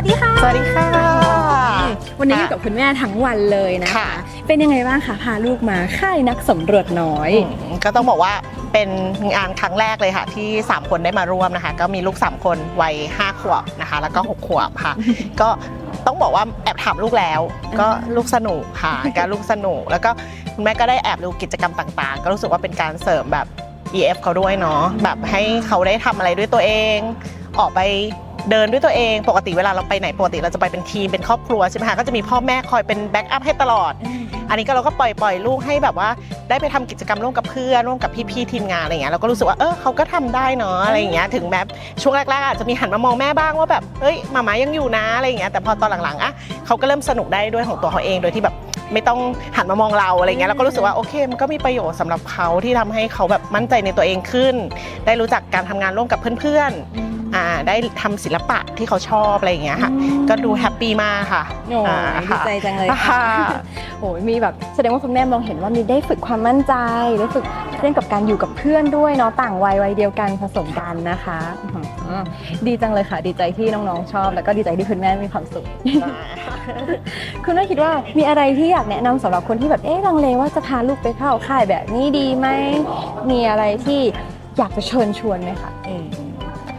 วัสดีค่ะ สวัสดีค่ะ วันนี้อยู่กับคุณแม่ทั้งวันเลยนะคะค่ะเป็นยังไงบ้างคะพาลูกมาค่ายนักสำรวจน้อยอืมก็ต้องบอกว่าเป็นงานครั้งแรกเลยค่ะ ที่ 3 คนได้มาร่วมนะคะ ก็มีลูก 3 คนวัย5ขวบนะคะ แล้วก็ 6 ขวบค่ะ ก็ต้องบอกว่าแอบถามลูกแล้ว ก็ลูกสนุกค่ะก็ลูกสนุก แล้วก็คุณแม่ก็ได้แอบดูกิจกรรมต่างๆ ก็รู้สึกว่าเป็นการเสริมแบบ EF เขาด้วยเนาะแบบให้เขาได้ทำอะไรด้วยตัวเอง ออกไป เดินด้วยตัวเอง ปกติเวลาเราไปไหนปกติเราจะไปเป็นทีมเป็นครอบครัวใช่ไหมคะก็จะมีพ่อแม่คอยเป็นแบ็กอัพให้ตลอด อันนี้ก็เราก็ปล่อยปล่อยลูกให้แบบว่า ได้ไปทำกิจกรรมร่วมกับเพื่อนร่วมกับพี่ๆทีมงานอะไรเงี้ยเราก็รู้สึกว่าเออเขาก็ทำได้เนาะอะไรอย่างเงี้ยถึงแม้ช่วงแรกๆอาจจะมีหันมามองแม่บ้างว่าแบบเอ้ยมาม่ายังอยู่นะอะไรอย่างเงี้ยแต่พอตอนหลังๆอะเขาก็เริ่มสนุกได้ด้วยของตัวเขาเองโดยที่แบบไม่ต้องหันมามองเราอะไรเงี้ยเราก็รู้สึกว่าโอเคมันก็มีประโยชน์สำหรับเขาที่ทำให้เขาแบบมั่นใจในตัวเองขึ้น ได้รู้จักการทำงานร่วมกับเพื่อนๆอ่าได้ทำศิลปะที่เขาชอบอะไรอย่างเงี้ยค่ะ ก็ดูแฮปปี้มากค่ะโอ้ยอ่าดีค่ะใจจังเลยค่ะค่ะ โอ้ยมีแบบแสดงว่าคุณแม่มองเห็นว่ามีได้ฝึกความมั่นใจได้ฝึกเรื่องกับการอยู่กับเพื่อนด้วยเนาะต่างวัยวัยเดียวกันผสมกันนะคะอื้อหือดีจังเลยค่ะ ดีใจที่น้องๆชอบ แล้วก็ดีใจที่คุณแม่มีความสุข คุณแม่คิดว่ามีอะไรที่อยากแนะนำสำหรับคนที่แบบเอ๊ะลังเลว่าจะพาลูกไปเข้าค่ายแบบนี้ดีไหมมีอะไรที่อยากจะเชิญชวนไหมคะ อืม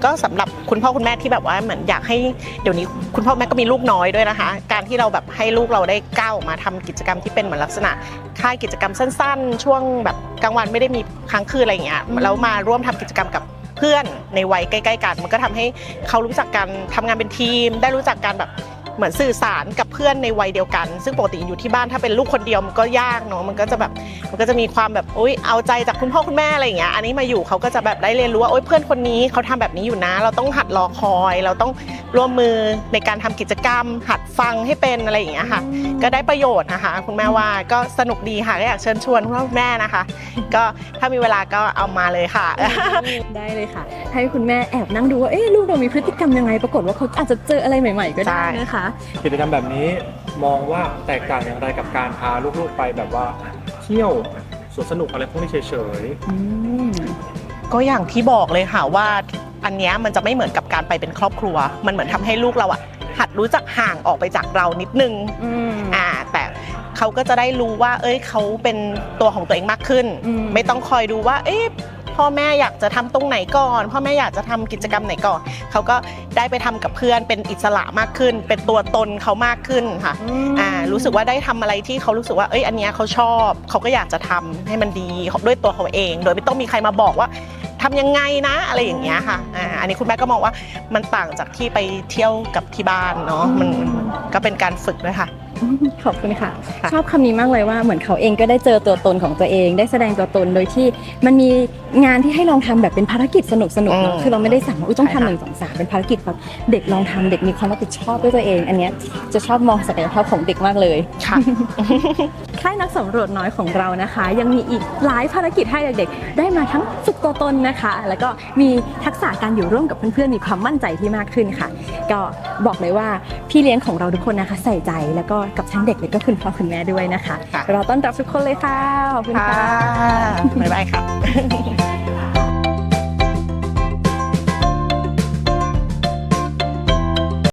ก็สำหรับคุณพ่อคุณแม่ที่แบบว่าเหมือนอยากให้เดี๋ยวนี้คุณพ่อแม่ก็มีลูกน้อยด้วยนะคะ การที่เราแบบให้ลูกเราได้ก้าวออกมาทำกิจกรรมที่เป็นเหมือนลักษณะ ค่ายกิจกรรมสั้น ๆ ช่วงแบบกลางวันไม่ได้มีค้างคืนอะไรอย่างเงี้ยแล้วมาร่วมทำกิจกรรมกับเพื่อนในวัยใกล้ ๆ กัน มันก็ทำให้เขารู้จักการทำงานเป็นทีม ได้รู้จักการแบบ เหมือนสื่อสารกับเพื่อนในวัยเดียวกัน ซึ่งปกติอยู่ที่บ้านถ้าเป็นลูกคนเดียวมันก็ยากเนาะมันก็จะแบบมันก็จะมีความแบบอุ้ยเอาใจจากคุณพ่อคุณแม่อะไรอย่างเงี้ยอันนี้มาอยู่เขาก็จะแบบได้เรียนรู้ว่าโอ้ยเพื่อนคนนี้เขาทำแบบนี้อยู่นะ เราต้องหัดรอคอย เราต้องร่วมมือในการทำกิจกรรม หัดฟังให้เป็นอะไรอย่างเงี้ยค่ะก็ได้ประโยชน์นะคะคุณแม่ว่าก็สนุกดีค่ะก็อยากเชิญชวนคุณพ่อคุณแม่นะคะ ก็ถ้ามีเวลาก็เอามาเลยค่ะ ได้เลยค่ะ ให้คุณแม่แอบนั่งดูว่าเอ๊ะลูกเรามีพฤติกรรมยังไงปรากฏว่าเขาอาจจะเจออะไรใหม่ ๆ ก็ได้นะคะกิจกรรมแบบนี้มองว่าแตกต่างอย่างไรกับการพาลูกๆไปแบบว่าเที่ยวสวนสนุกอะไรพวกนี้เฉยอืมก็อย่างที่บอกเลยค่ะว่าอันเนี้ยมันจะไม่เหมือนกับการไปเป็นครอบครัว มันเหมือนทำให้ลูกเราอะหัดรู้จักห่างออกไปจากเรานิดนึง อืม อ่าแต่เขาก็จะได้รู้ว่า เอ้ยเขาเป็นตัวของตัวเองมากขึ้น อืม ไม่ต้องคอยดูว่า เอ๊ะ พ่อแม่อยากจะทำตรงไหนก่อน พ่อแม่อยากจะทำกิจกรรมไหนก่อนเขาก็ได้ไปทำกับเพื่อนเป็นอิสระมากขึ้น เป็นตัวตนเขามากขึ้นค่ะอ่ารู้สึกว่าได้ทำอะไรที่เขารู้สึกว่าเอ้ยอันเนี้ยเขาชอบเขาก็อยากจะทำให้มันดีด้วยตัวเขาเอง โดยไม่ต้องมีใครมาบอกว่าทำยังไงนะอะไรอย่างเงี้ยค่ะอ่าอันนี้คุณแม่ก็มองว่ามันต่างจากที่ไปเที่ยวกับที่บ้านเนาะมันก็เป็นการฝึกด้วยค่ะ ขอบคุณค่ะค่ะ ชอบคำนี้มากเลยว่าเหมือนเขาเองก็ได้เจอตัวตนของตัวเอง ได้แสดงตัวตนโดยที่มันมีงานที่ให้ลองทำแบบเป็นภารกิจสนุกสนุกๆเนอะอืมคือเราไม่ได้สั่งว่าอุ๊ยต้องใช่ค่ะทำหนึ่งสองสามเป็นภารกิจแบบเด็กลองทำเด็กมีความรับผิดชอบด้วยตัวเอง อันเนี้ยจะชอบมองศักยภาพของเด็กมากเลยค่ะ ค่ายนักสำรวจน้อยของเรานะคะ ยังมีอีกหลายภารกิจให้เด็กๆ ได้มาทั้งฝึกตัวตนนะคะ แล้วก็มีทักษะการอยู่ร่วมกับเพื่อนๆ มีความมั่นใจที่มากขึ้นค่ะ ก็บอกเลยว่าพี่เลี้ยงของเราทุกคนนะคะ ใส่ใจแล้วก็กับทั้งเด็กและก็คุณพ่อคุณแม่ด้วยนะคะค่ะเราต้อนรับทุกคนเลยค่ะขอบคุณค่ะค่ะบ๊ายบายค่ะ